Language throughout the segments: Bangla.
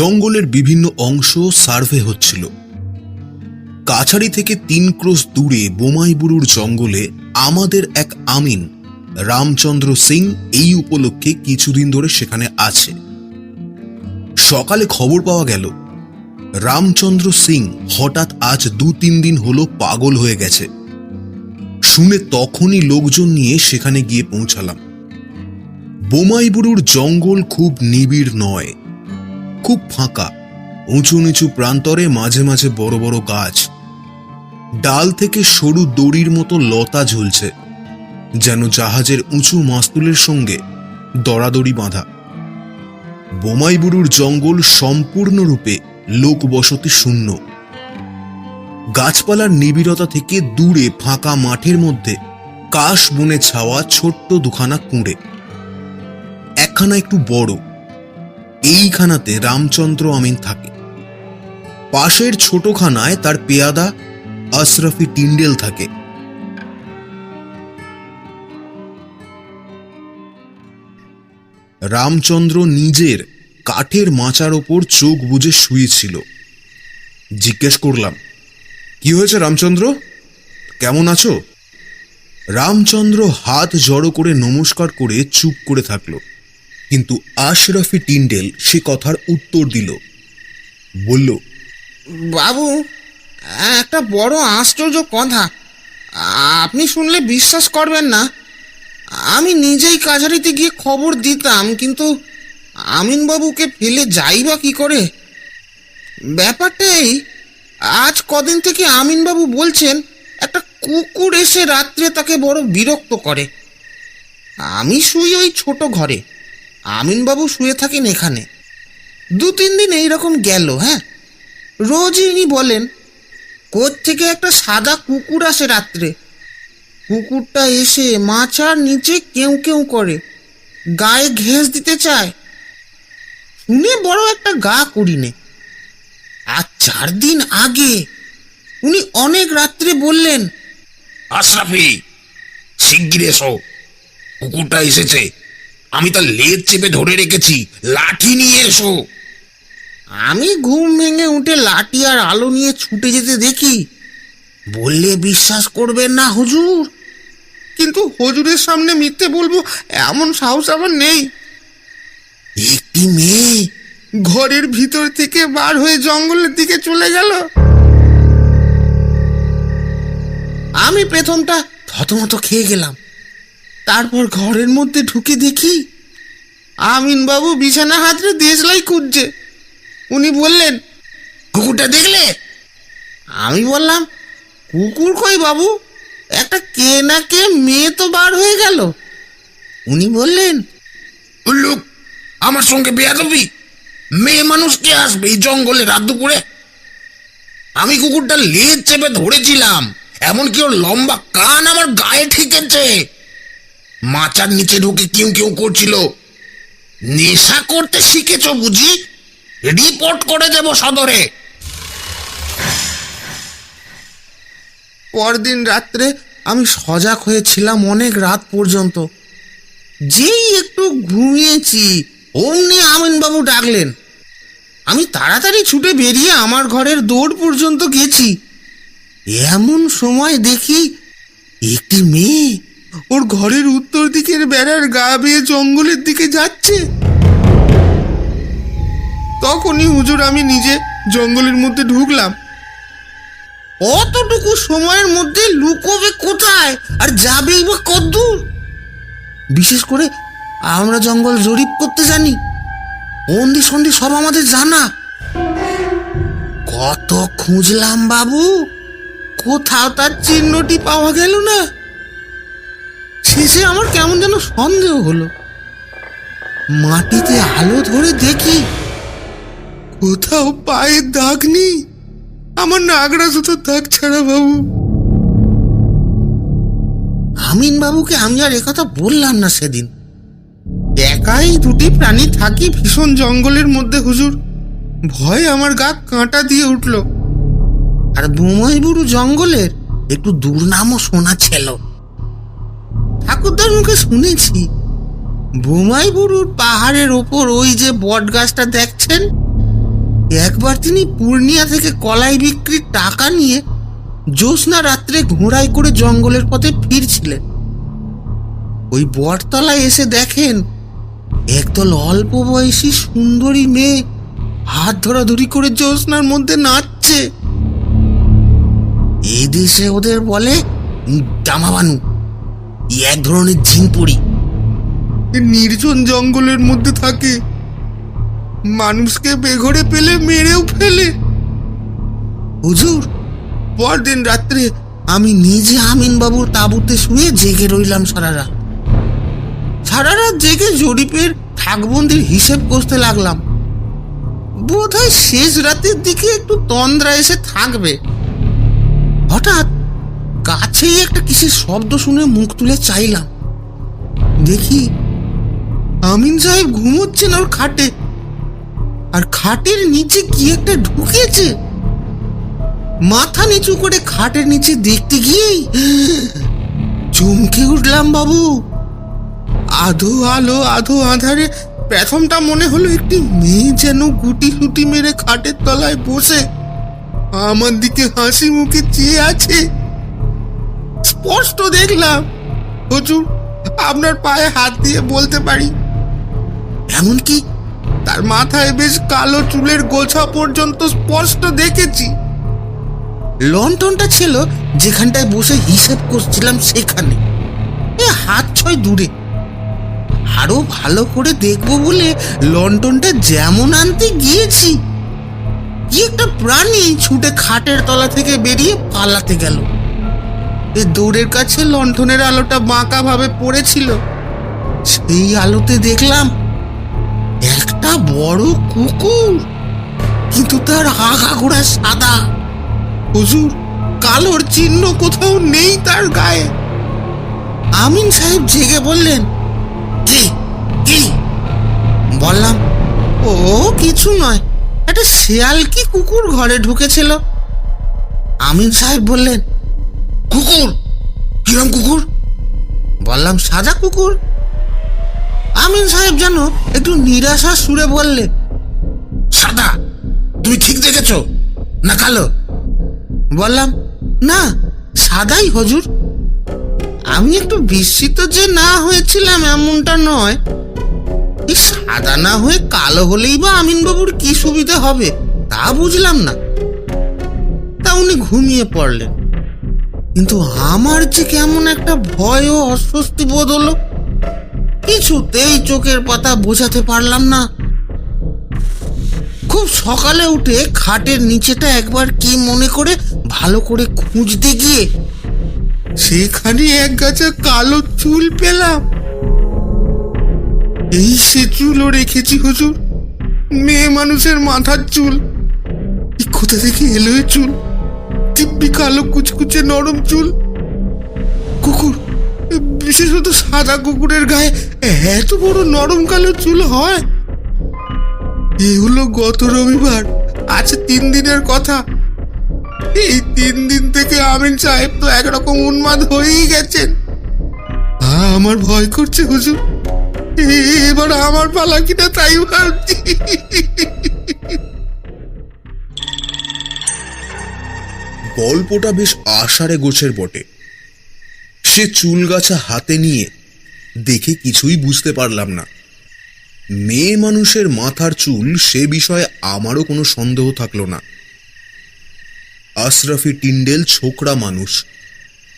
জঙ্গলের বিভিন্ন অংশ সার্ভে হচ্ছিল। কাছারি থেকে তিন ক্রোশ দূরে বোমাইবুরুর জঙ্গলে আমাদের এক আমিন, রামচন্দ্র সিং, এই উপলক্ষে কিছুদিন ধরে সেখানে আছে। সকালে খবর পাওয়া গেল, রামচন্দ্র সিং হঠাৎ আজ দু তিন দিন হলো পাগল হয়ে গেছে। শুনে তখনই লোকজন নিয়ে সেখানে গিয়ে পৌঁছালাম। বোমাইবুরুর জঙ্গল খুব নিবিড় নয় খুব ফাঁকা, উঁচু নিচু প্রান্তরে মাঝে মাঝে বড় বড় গাছ। ডাল থেকে সরু দড়ির মতো লতা ঝুলছে, যেন জাহাজের উঁচু মাস্তুলের সঙ্গে দড়াদড়ি বাঁধা। বোমাইবুরুর জঙ্গল সম্পূর্ণরূপে লোকবসতি শূন্য। গাছপালার নিবিড়তা থেকে দূরে ফাঁকা মাঠের মধ্যে কাশ বনে ছাওয়া ছোট্ট দুখানা কুঁড়ে। একখানা একটু বড় এইখানাতে রামচন্দ্র আমিন থাকে। পাশের ছোটখানায় তার পেয়াদা আশরাফি টিন্ডেল থাকে। রামচন্দ্র নিজের কাঠের মাচার ওপর চোখ বুজে শুয়েছিল। জিজ্ঞেস করলাম, কি হয়েছে রামচন্দ্র? কেমন আছো? রামচন্দ্র হাত জড়ো করে নমস্কার করে চুপ করে থাকল। কিন্তু আশরাফি টিন্ডেল সে কথার উত্তর দিল। বলল, বাবু, একটা বড় আশ্চর্য কথা। আপনি শুনলে বিশ্বাস করবেন না। আমি নিজেই কাছারিতে গিয়ে খবর দিতাম, কিন্তু আমিনবাবুকে ফেলে যাই বা কি করে? ব্যাপারটা এই, আজ কদিন থেকে আমিনবাবু বলছেন, একটা কুকুর এসে রাত্রে তাকে বড় বিরক্ত করে। আমি শুই ওই ছোট ঘরে। আমিনবাবু শুয়ে থাকেন এখানে। দু তিন দিন এইরকম গেল হ্যাঁ? রোজই ইনি বলেন কোথ থেকে একটা সাদা কুকুর আসে রাত্রে? কুকুরটা এসে মাচার নিচে কেউ কেউ করে, গায়ে ঘেঁস দিতে চায়। শুনে বড় একটা গা করিনে আর চার দিন আগে উনি অনেক রাত্রে বললেন, আশরাফি, শিগগির এসো। কুকুরটা এসেছে। আমি তার লেজ চেপে ধরে রেখেছি। লাঠি নিয়ে এসো। আমি ঘুম ভেঙে উঠে লাঠি আর আলো নিয়ে ছুটে যেতে দেখি। বললে বিশ্বাস করবেন না হুজুর। কিন্তু হুজুরের সামনে মিথ্যে বলব এমন সাহস আমার নেই। একটি মেয়ে ঘরের ভিতর থেকে বার হয়ে জঙ্গলের দিকে চলে গেল। আমি প্রথমটা থতমত খেয়ে গেলাম। তারপর ঘরের মধ্যে ঢুকে দেখি আমিন বাবু বিছানা হাতরে দেশলাই খুঁজছে। উনি বললেন, কুকুরটা দেখলে? আমি বললাম, কুকুর কই বাবু? একটা কে না কে মেয়ে তো বার হয়ে গেল। উনি বললেন উল্লুক আমার সঙ্গে বেয়াদবি? মেয়ে মানুষ কে আসবে এই জঙ্গলে রাত দুপুরে? আমি কুকুরটা লেজ চেপে ধরেছিলাম, এমনকি ওর লম্বা কান আমার গায়ে ঠেকেছে। মাচার নিচে ঢুকে কিউ কিউ করছিল। নেশা করতে শিখেছ বুঝি? রিপোর্ট করে দেব সদরে। পরদিন রাত্রে আমি সজাগ হয়েছিলাম অনেক রাত পর্যন্ত। যেই একটু ঘুমিয়েছি, অমনি আমিনবাবু ডাকলেন। আমি তাড়াতাড়ি ছুটে বেরিয়ে আমার ঘরের দৌড় পর্যন্ত গেছি। এমন সময় দেখি একটি মেয়ে ওর ঘরের উত্তর দিকের বেড়ার গা বেয়ে জঙ্গলের দিকে যাচ্ছে। তখনই হুজুর আমি নিজে জঙ্গলের মধ্যে ঢুকলাম। অতটুকু সময়ের মধ্যে লুকোবে কোথায়? আর যাবেই বা কদ্দূর বিশেষ করে আমরা জঙ্গল জরিপ করতে জানি। বন্দি সন্ধি সব আমাদের জানা। কত খুঁজলাম বাবু? কোথাও তার চিহ্নটি পাওয়া গেল না। শেষে আমার কেমন যেন সন্দেহ হলো। মাটিতে আলো ধরে দেখি কোথাও পায়ের দাগ নেই আমার নাগরা জুতো দাগ ছাড়া বাবু। আমিন বাবুকে আমি আর একথা বললাম না সেদিন। একাই দুটি প্রাণী থাকি ভীষণ জঙ্গলের মধ্যে, হুজুর। ভয় আমার গা কাঁটা দিয়ে উঠল। আর বোমাইবুরু জঙ্গলের একটু দুর্নামও শোনা ছিল। ঠাকুরদার মুখে শুনেছি বোমাইবুরুর পাহাড়ের ওপর ওই যে বট গাছটা দেখছেন? একবার তিনি পূর্ণিয়া থেকে কলাই বিক্রির টাকা নিয়ে জ্যোৎস্না রাত্রে ঘোড়ায় করে জঙ্গলের পথে ফিরছিলেন। ওই বটতলায় এসে দেখেন, একদল অল্প বয়সী সুন্দরী মেয়ে হাত ধরাধরি করে জ্যোৎস্নার মধ্যে নাচছে। এদেশে ওদের বলে জামাবানু। এক ধরনের ঝিনপড়ি নির্জন জঙ্গলের মধ্যে থাকে। মানুষকে বেঘরে পেলে মেরেও ফেলে। হুজুর পরদিন রাত্রে আমি নিজে আমিন বাবুর তাঁবুতে শুয়ে জেগে রইলাম সারা রাত সারা রাত জেগে জরিপের থাকবন্দির হিসেব করতে লাগলাম। বোধ হয় শেষ রাতের দিকে একটু তন্দ্রা এসে থাকবে। হঠাৎ কাছেই একটা কিসের শব্দ শুনে মুখ তুলে চাইলাম। দেখি, আমিন সাহেব ঘুমোচ্ছেন ওর খাটে। আর খাটের নিচে কি একটা ঢুকেছে? মাথা নিচু করে খাটের নিচে দেখতে গিয়েই চমকে উঠলাম বাবু। আধো আলো, আধো আধারে প্রথমটা মনে হলো একটি মেয়ে যেন গুটি সুটি মেরে খাটের তলায় বসে। আমার দিকে হাসি মুখে চেয়ে আছে। স্পষ্ট দেখলাম। হুজুর, আপনার পায়ে হাত দিয়ে বলতে পারি। এমনকি তার মাথায় বেশ কালো চুলের গোছা পর্যন্ত স্পষ্ট দেখেছি। লন্ঠনটা ছিল যেখানটায় বসে হিসেব করছিলাম সেখানে। হাত ছয় দূরে। আরও ভালো করে দেখব বলে লন্ঠনটা যেমন আনতে গিয়েছি, কি একটা প্রাণী ছুটে খাটের তলা থেকে বেরিয়ে পালাতে গেল। এ দৌড়ের কাছে লণ্ঠনের আলোটা বাঁকা ভাবে পড়েছিল। সেই আলোতে দেখলাম একটা বড় কুকুর, কিন্তু তার আগাগোড়া সাদা। হুজুর, কালোর চিহ্ন কোথাও নেই তার গায়ে। আমিন সাহেব জেগে বললেন, কি কি? বললাম, ও, কিছু নয়, একটা শেয়াল কি কুকুর ঘরে ঢুকেছিল। আমিন সাহেব বললেন কুকুর? কিরম কুকুর? বললাম, সাদা কুকুর। আমিন সাহেব যেন একটু নিরাশা সুরে বললে, সাদা, তুমি ঠিক দেখেছ? না কালো? বললাম, না, সাদাই হজুর। আমি একটু বিস্মিত যে না হয়েছিলাম এমনটা নয়। এই সাদা না হয়ে কালো হলেই বা আমিনবাবুর কি সুবিধা হবে, তা বুঝলাম না। তা উনি ঘুমিয়ে পড়লেন। কিন্তু আমার যে কেমন একটা ভয় ও অস্বস্তি বোধ হলো, কিছুতেই চোখের পাতা বোঝাতে পারলাম না। খুব সকালে উঠে খাটের নিচেটা একবার কি মনে করে ভালো করে খুঁজতে গিয়ে সেখানে এক গাছা কালো চুল পেলাম। এই সে চুলও রেখেছি হুজুর, মেয়ে মানুষের মাথার চুল। কোথা থেকে এলো চুল? দিব্যি কালো কুচকুচে নরম চুল। কুকুর বিশেষত সাদা কুকুরের গায়ে এত বড় নরম কালো চুল হয়। এই হলো গত রবিবার আছে তিন দিনের কথা। এই তিন দিন থেকে আমিন সাহেব তো একরকম উন্মাদ হয়েই গেছেন। আমার ভয় করছে হুজুর। এবার আমার পালা কিনা তাই ভাবছি। গল্পটা বেশ আষাঢ়ে গোছের বটে। সে চুলগাছা হাতে নিয়ে দেখে কিছুই বুঝতে পারলাম না। মেয়ে মানুষের মাথার চুল সে বিষয়ে আমারও কোনো সন্দেহ থাকল না। আশরাফি টিন্ডেল ছোকরা মানুষ।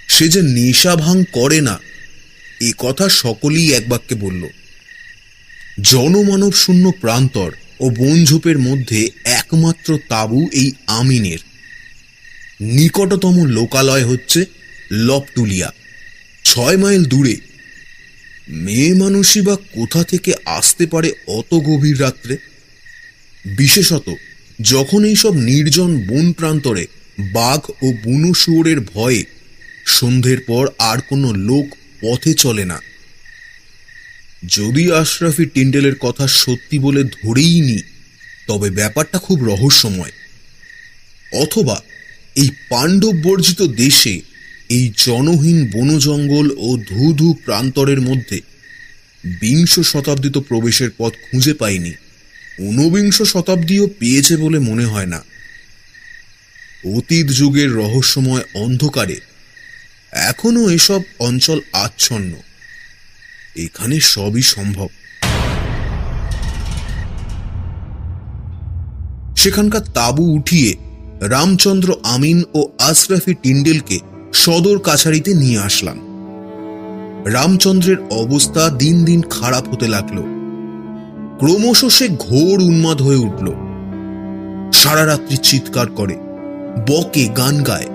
সে যে নেশা ভাঙ করে না, এ কথা সকলেই এক বাক্যে বলল। জনমানব শূন্য প্রান্তর ও বনঝোপের মধ্যে একমাত্র তাবু এই আমিনের। নিকটতম লোকালয় হচ্ছে লপটুলিয়া। ছয় মাইল দূরে। মেয়ে মানুষই বা কোথা থেকে আসতে পারে অত গভীর রাত্রে? বিশেষত যখন এইসব নির্জন বন প্রান্তরে বাঘ ও বুনো শুয়োরের ভয়ে সন্ধ্যের পর আর কোনো লোক পথে চলে না। যদি আশরাফি টিন্ডেলের কথা সত্যি বলে ধরেই নি, তবে ব্যাপারটা খুব রহস্যময়। অথবা এই পাণ্ডব বর্জিত দেশে এই জনহীন বনজঙ্গল ও ধু ধু প্রান্তরের মধ্যে বিংশ শতাব্দীতে প্রবেশের পথ খুঁজে পাইনি, ঊনবিংশ শতাব্দীও পেয়েছে বলে মনে হয় না। অতীত যুগের রহস্যময় অন্ধকারে এখনও এসব অঞ্চল আচ্ছন্ন। এখানে সবই সম্ভব। সেখানকার তাবু উঠিয়ে রামচন্দ্র আমিন ও আশরাফি টিন্ডেলকে সদর কাছারিতে নিয়ে আসলাম। রামচন্দ্রের অবস্থা দিন দিন খারাপ হতে লাগল। ক্রমশ সে ঘোর উন্মাদ হয়ে উঠল। সারা রাত্রি চিৎকার করে, বকে, গান গায়।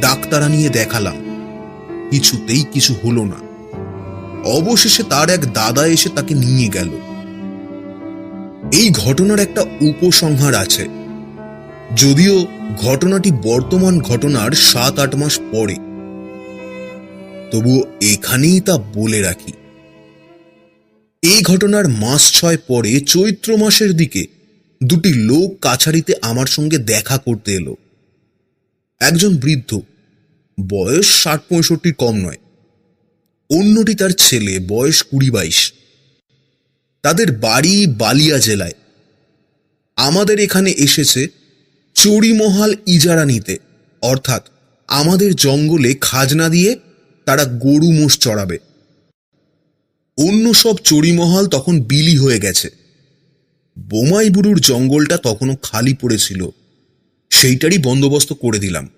ডাক্তারা নিয়ে দেখালাম। কিছুতেই কিছু হলো না। অবশেষে তার এক দাদা এসে তাকে নিয়ে গেল। এই ঘটনার একটা উপসংহার আছে। যদিও ঘটনাটি বর্তমান ঘটনার সাত আট মাস পরে। তবুও এখানেই তা বলে রাখি। এই ঘটনার মাস ছয় পরে চৈত্র মাসের দিকে দুটি লোক কাছারিতে আমার সঙ্গে দেখা করতে এলো। একজন বৃদ্ধ, বয়স ষাট পঁয়ষট্টির কম নয়। অন্যটি তার ছেলে, বয়স কুড়ি বাইশ। তাদের বাড়ি বালিয়া জেলায়। আমাদের এখানে এসেছে চড়িমহাল ইজারা নিতে অর্থাৎ আমাদের জঙ্গলে খাজনা দিয়ে তারা গরু মোষ চড়াবে। অন্য সব চড়িমহল তখন বিলি হয়ে গেছে। বোমাইবুরুর জঙ্গলটা তখনও খালি পড়েছিল সেইটারই বন্দোবস্ত করে দিলাম।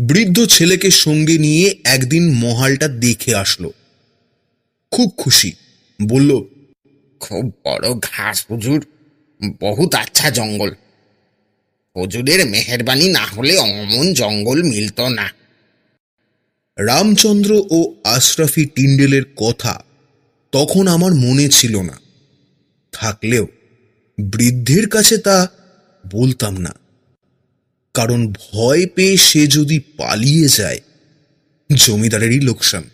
বৃদ্ধ ছেলেকে সঙ্গে নিয়ে একদিন মহালটা দেখে আসলো। খুব খুশি, বলল, খুব বড় ঘাস, হুজুর। বহুত আচ্ছা জঙ্গল। হুজুরের মেহেরবানি না হলে অমন জঙ্গল মিলতো না। রামচন্দ্র ও আশরাফি টিন্ডেলের কথা তখন আমার মনে ছিল না। থাকলেও বৃদ্ধের কাছে তা বলতাম না। কারণ ভয় পেয়ে সে যদি পালিয়ে যায়, জমিদারেরই লোকসান।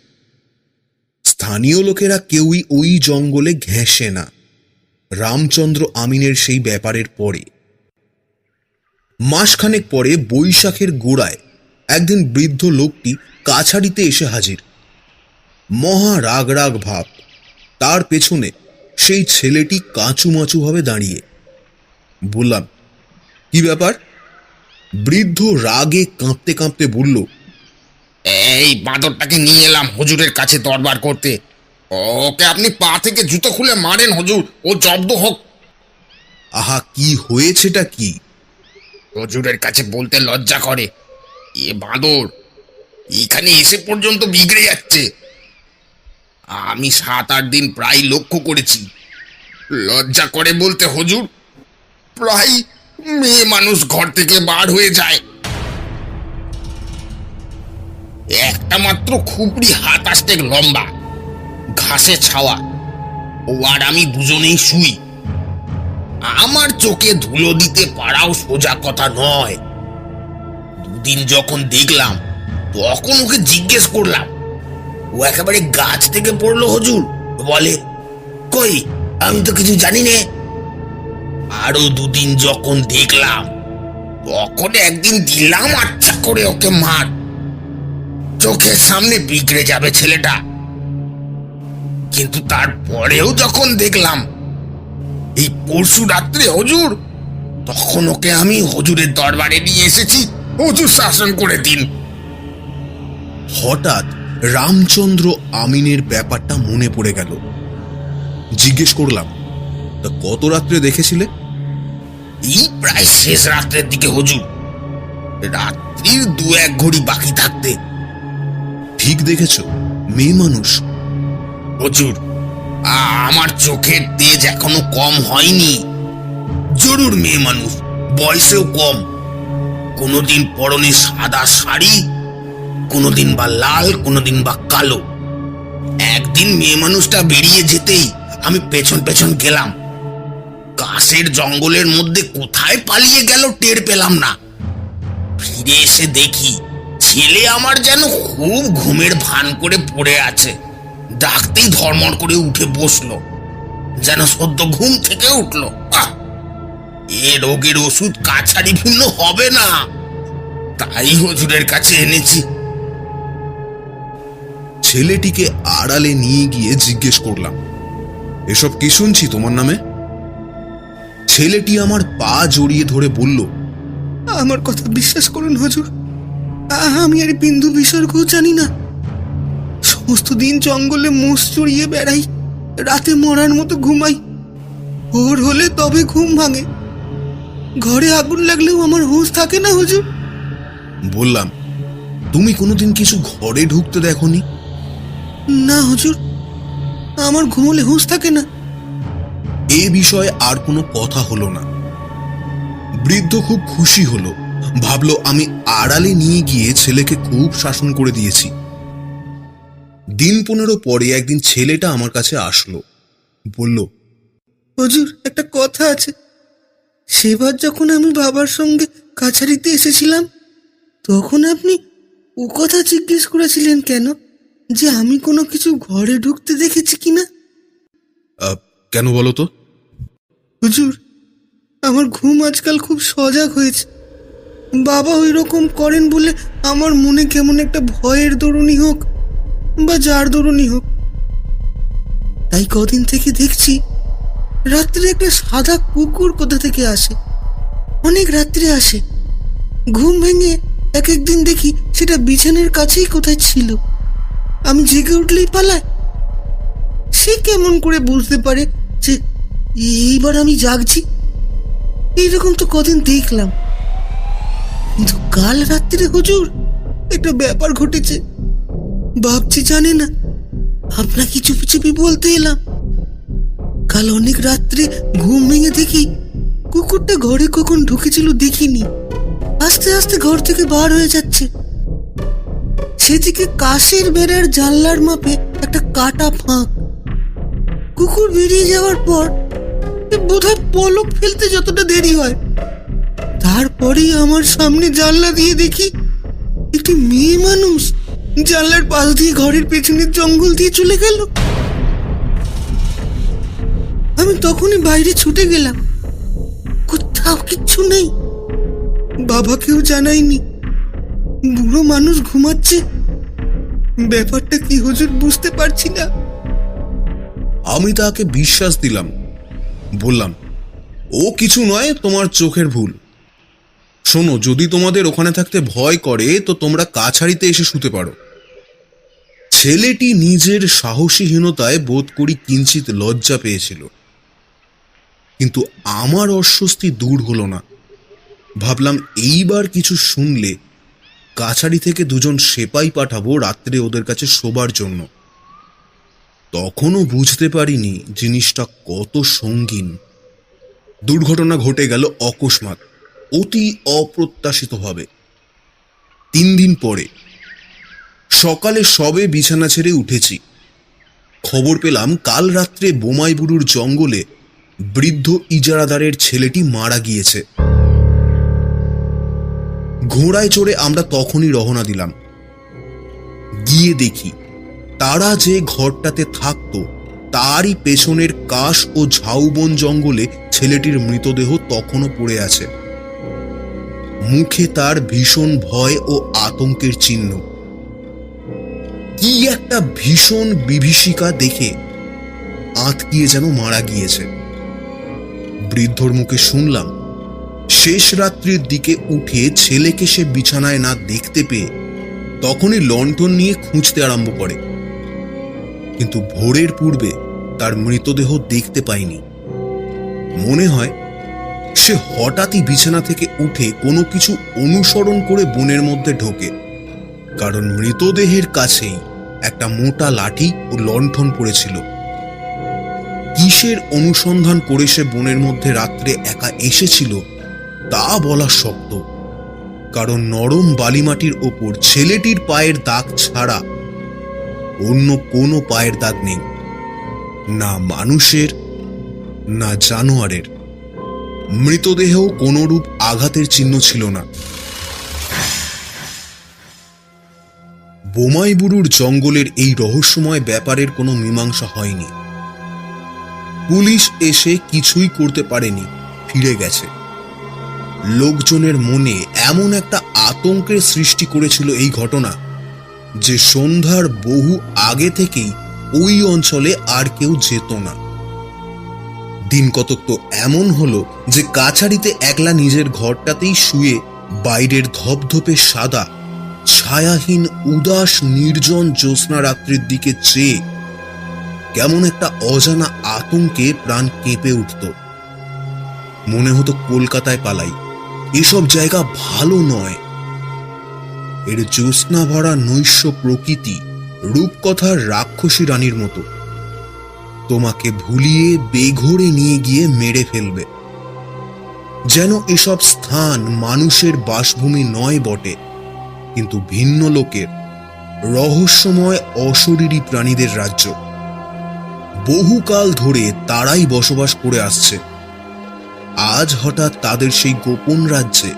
স্থানীয় লোকেরা কেউই ওই জঙ্গলে ঘেঁষে না। রামচন্দ্র আমিনের সেই ব্যাপারের পরে মাসখানেক পরে বৈশাখের গোড়ায় একদিন বৃদ্ধ লোকটি কাছারিতে এসে হাজির। মহা রাগ রাগ ভাব। তার পেছনে সেই ছেলেটি কাঁচুমাচু ভাবে দাঁড়িয়ে। বললাম কি ব্যাপার? বৃদ্ধ রাগে কাঁপতে কাঁপতে বলল এই বাঁদরটাকে নিয়ে এলাম হুজুরের কাছে দরবার করতে। ওকে আপনি পা থেকে জুতো খুলে মারেন হুজুর। ও জব্দ হোক। আহা কি হয়েছেটা কি? হুজুরের কাছে বলতে লজ্জা করে। এ বাঁদর, এখানে এসে পর্যন্ত বিগড়ে যাচ্ছে। আমি সাত আট দিন প্রায় লক্ষ্য করেছি। লজ্জা করে বলতে হজুর, প্রায় মেয়ে মানুষ ঘর থেকে বার হয়ে যায়। একটা মাত্র খুবড়ি হাত আসতে লম্বা, ঘাসে ছাওয়া। ও আর আমি দুজনেই শুই। আমার চোখে ধুলো দিতে পারাও সোজা কথা নয়। দুদিন যখন দেখলাম, তখন ওকে জিজ্ঞেস করলাম, ও একেবারে গাছ থেকে পড়ল হজুর? বলে, কই, আমি তো কিছু জানি নে। আরও দুদিন যখন দেখলাম, তখন একদিন দিলাম আচ্ছা করে ওকে মার। চোখের সামনে বিগড়ে যাবে ছেলেটা। কিন্তু তারপরেও যখন দেখলাম এই পরশু রাত্রে হজুর? তখন ওকে আমি হজুরের দরবারে নিয়ে এসেছি। হজুর শাসন করে দিন। হঠাৎ রামচন্দ্র আমিনের ব্যাপারটা মনে পড়ে গেল। জিজ্ঞেস করলাম, তা কত রাত্রে দেখেছিলে? এই প্রায় শেষ রাত্রের দিকে হজুর। রাত্রির দু এক ঘড়ি বাকি থাকতে। ঠিক দেখেছ, মেয়ে মানুষ। হজুর আমার চোখের তেজ এখনও কম হয়নি। জরুর মেয়ে মানুষ, বয়সেও কম। কোনোদিন পরনে সাদা শাড়ি, কোনোদিন বা লাল, কোনোদিন বা কালো। একদিন মেয়ে মানুষটা বেরিয়ে যেতেই আমি পেছন পেছন গেলাম। কাশের জঙ্গলের মধ্যে কোথায় পালিয়ে গেল টের পেলাম না। ফিরে এসে দেখি, ছেলে আমার যেন খুব ঘুমের ভান করে পড়ে আছে। ডাকতেই ধর্মর করে উঠে বসল। যেন সদ্য ঘুম থেকে উঠল! এ রোগের ওষুধ কাছারি ভিন্ন হবে না। তাই হজুরের কাছে এনেছি। ছেলেটিকে আড়ালে নিয়ে গিয়ে জিজ্ঞেস করলাম, এসব কি শুনছি তোমার নামে? ছেলেটি আমার পা জড়িয়ে ধরে বলল, আমার কথা বিশ্বাস করুন হজুর। আমি আর বিন্দু বিসর্গ জানি না। সমস্ত দিন জঙ্গলে মোষ চড়িয়ে বেড়াই রাতে মরার মতো ঘুমাই। ভোর হলে তবে ঘুম ভাঙে। ঘরে আগুন লাগলেও আমার হুঁশ থাকে না হুজুর। বললাম তুমি কোনোদিন কিছু ঘরে ঢুকতে দেখনি? না হুজুর। আমার ঘুমলে হুঁশ থাকে না। এ বিষয়ে আর কোনো কথা হলো না। বৃদ্ধ খুব খুশি হলো। ভাবলো আমি আড়ালে নিয়ে গিয়ে ছেলেকে খুব শাসন করে দিয়েছি। দিন পনেরো পরে একদিন ছেলেটা আমার কাছে আসলো। বলল হুজুর একটা কথা আছে। সেবার যখন আমি বাবার সঙ্গে কাছারিতে এসেছিলাম তখন আপনি ও কথা জিজ্ঞেস করেছিলেন কেন? যে আমি কোনো কিছু ঘরে ঢুকতে দেখেছি কিনা? "আহ, কেন বলো তো? হুজুর আমার ঘুম আজকাল খুব সজাগ হয়েছে। বাবা ওই রকম করেন বলে আমার মনে কেমন একটা ভয়ের দরুনি হোক। বা যার দরুনি হোক। তাই কদিন থেকে দেখছি রাত্রে একটা সাদা কুকুর কোথা থেকে আসে? অনেক রাত্রে আসে। ঘুম ভেঙে এক একদিন দেখি সেটা বিছানার কাছেই কোথায় ছিল। আমি জেগে উঠলেই পালায়। সে কেমন করে বুঝতে পারে যে এইবার আমি জাগছি? এইরকম তো কদিন দেখলাম। কিন্তু কাল রাত্রে হুজুর, একটা ব্যাপার ঘটেছে। ভাবছি জানে না। আপনাকে চুপি চুপি বলতে এলাম। কাল অনেক রাত্রে ঘুম ভেঙে দেখি কুকুরটা ঘরে কখন ঢুকেছিল দেখিনি। আস্তে আস্তে ঘর থেকে বার হয়ে যাচ্ছে। সেদিকে কাশের বেড়ার জানলার মাপে একটা কাটা ফাঁক। কুকুর বেরিয়ে যাওয়ার পর বোধহয় পলক ফেলতে যতটা দেরি হয়। তারপরেই আমার সামনে জানলা দিয়ে দেখি একটি মেয়ে মানুষ জানলার পাশ দিয়ে ঘরের পেছনের জঙ্গল দিয়ে চলে গেল। আমি তখনই বাইরে ছুটে গেলাম। কোথাও কিচ্ছু নেই। বাবাকেও জানাইনি। বুড়ো মানুষ ঘুমাচ্ছে। ব্যাপারটা কি হুজুর বুঝতে পারছি না। আমি তাকে বিশ্বাস দিলাম। বললাম, ও কিছু নয়, তোমার চোখের ভুল। শোনো, যদি তোমাদের ওখানে থাকতে ভয় করে, তো তোমরা কাছারিতে এসে শুতে পারো। ছেলেটি নিজের সাহসীহীনতায় বোধ করি কিঞ্চিত লজ্জা পেয়েছিল। কিন্তু আমার অস্বস্তি দূর হলো না। ভাবলাম এইবার কিছু শুনলে কাছারি থেকে দুজন সেপাই পাঠাবো রাত্রে ওদের কাছে শোবার জন্য। তখনও বুঝতে পারিনি জিনিসটা কত সঙ্গীন। দুর্ঘটনা ঘটে গেল অকস্মাৎ, অতি অপ্রত্যাশিতভাবে। তিন দিন পরে সকালে সবে বিছানা ছেড়ে উঠেছি। খবর পেলাম কাল রাত্রে বোমাইবুরুর জঙ্গলে বৃদ্ধ ইজারাদারের ছেলেটি মারা গিয়েছে। ঘোড়ায় চড়ে আমরা তখনই রওনা দিলাম। গিয়ে দেখি, তারা যে ঘরটাতে থাকতো, তারই পেছনের কাশ ও ঝাউবন জঙ্গলে ছেলেটির মৃতদেহ তখনও পড়ে আছে। মুখে তার ভীষণ ভয় ও আতঙ্কের চিহ্ন। কি একটা ভীষণ বিভীষিকা দেখে আতকিয়ে যেন মারা গিয়েছে। বৃদ্ধর মুখে শুনলাম, শেষ রাত্রির দিকে উঠে ছেলেকে সে বিছানায় না দেখতে পেয়ে তখনই লণ্ঠন নিয়ে খুঁজতে আরম্ভ করে। কিন্তু ভোরের পূর্বে তার মৃতদেহ দেখতে পাইনি। মনে হয় সে হঠাৎই বিছানা থেকে উঠে কোনো কিছু অনুসরণ করে বনের মধ্যে ঢোকে, কারণ মৃতদেহের কাছেই একটা মোটা লাঠি ও লণ্ঠন পড়েছিল। কিসের অনুসন্ধান করে সে বনের মধ্যে রাত্রে একা এসেছিল, তা বলা শক্ত। কারণ নরম বালিমাটির ওপর ছেলেটির পায়ের দাগ ছাড়া অন্য কোনো পায়ের দাগ নেই। না মানুষের, না জানোয়ারের। মৃতদেহেও কোনোরূপ আঘাতের চিহ্ন ছিল না। বোমাইবুরুর জঙ্গলের এই রহস্যময় ব্যাপারের কোনো মীমাংসা হয়নি। পুলিশ এসে কিছুই করতে পারেনি, ফিরে গেছে। লোকজনের মনে এমন একটা আতঙ্কের সৃষ্টি করেছিল এই ঘটনা, যে সন্ধ্যার বহু আগে থেকেই ওই অঞ্চলে আর কেউ যেত না। দিন কতক তো এমন হলো যে কাছারিতে একলা নিজের ঘরটাতেই শুয়ে বাইরের ধপধপে সাদা ছায়াহীন, উদাস, নির্জন জ্যোৎস্না রাত্রির দিকে চেয়ে কেমন একটা অজানা আতঙ্কে প্রাণ কেঁপে উঠত। মনে হতো কলকাতায় পালাই। এসব জায়গা ভালো নয়। এর জ্যোৎস্না ভরা নৈশ প্রকৃতি, রূপকথার রাক্ষসী রানীর মতো। তোমাকে ভুলিয়ে বেঘরে নিয়ে গিয়ে মেরে ফেলবে। যেন এসব স্থান মানুষের বাসভূমি নয় বটে। কিন্তু ভিন্ন লোকের, রহস্যময় অশরীরী প্রাণীদের রাজ্য। বহুকাল ধরে তারাই বসবাস করে আসছে। আজ হঠাৎ তাদের সেই গোপন রাজ্যে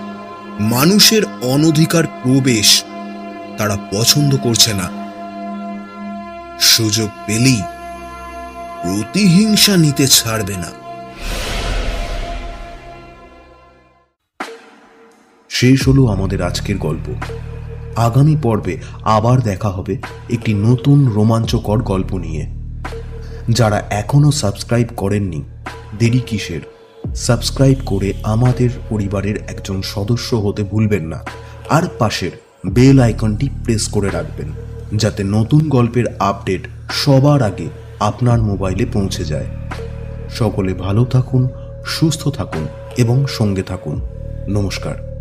মানুষের অনধিকার প্রবেশ তারা পছন্দ করছে না। সুযোগ পেলেই প্রতিহিংসা নিতে ছাড়বে না। শেষ হলো আমাদের আজকের গল্প। আগামী পর্বে আবার দেখা হবে একটি নতুন রোমাঞ্চকর গল্প নিয়ে। যারা এখনও সাবস্ক্রাইব করেননি, দেরি কিসের? সাবস্ক্রাইব করে আমাদের পরিবারের একজন সদস্য হতে ভুলবেন না। আর পাশের বেল আইকনটি প্রেস করে রাখবেন, যাতে নতুন গল্পের আপডেট সবার আগে আপনার মোবাইলে পৌঁছে যায়। সকলে ভালো থাকুন, সুস্থ থাকুন এবং সঙ্গে থাকুন। নমস্কার।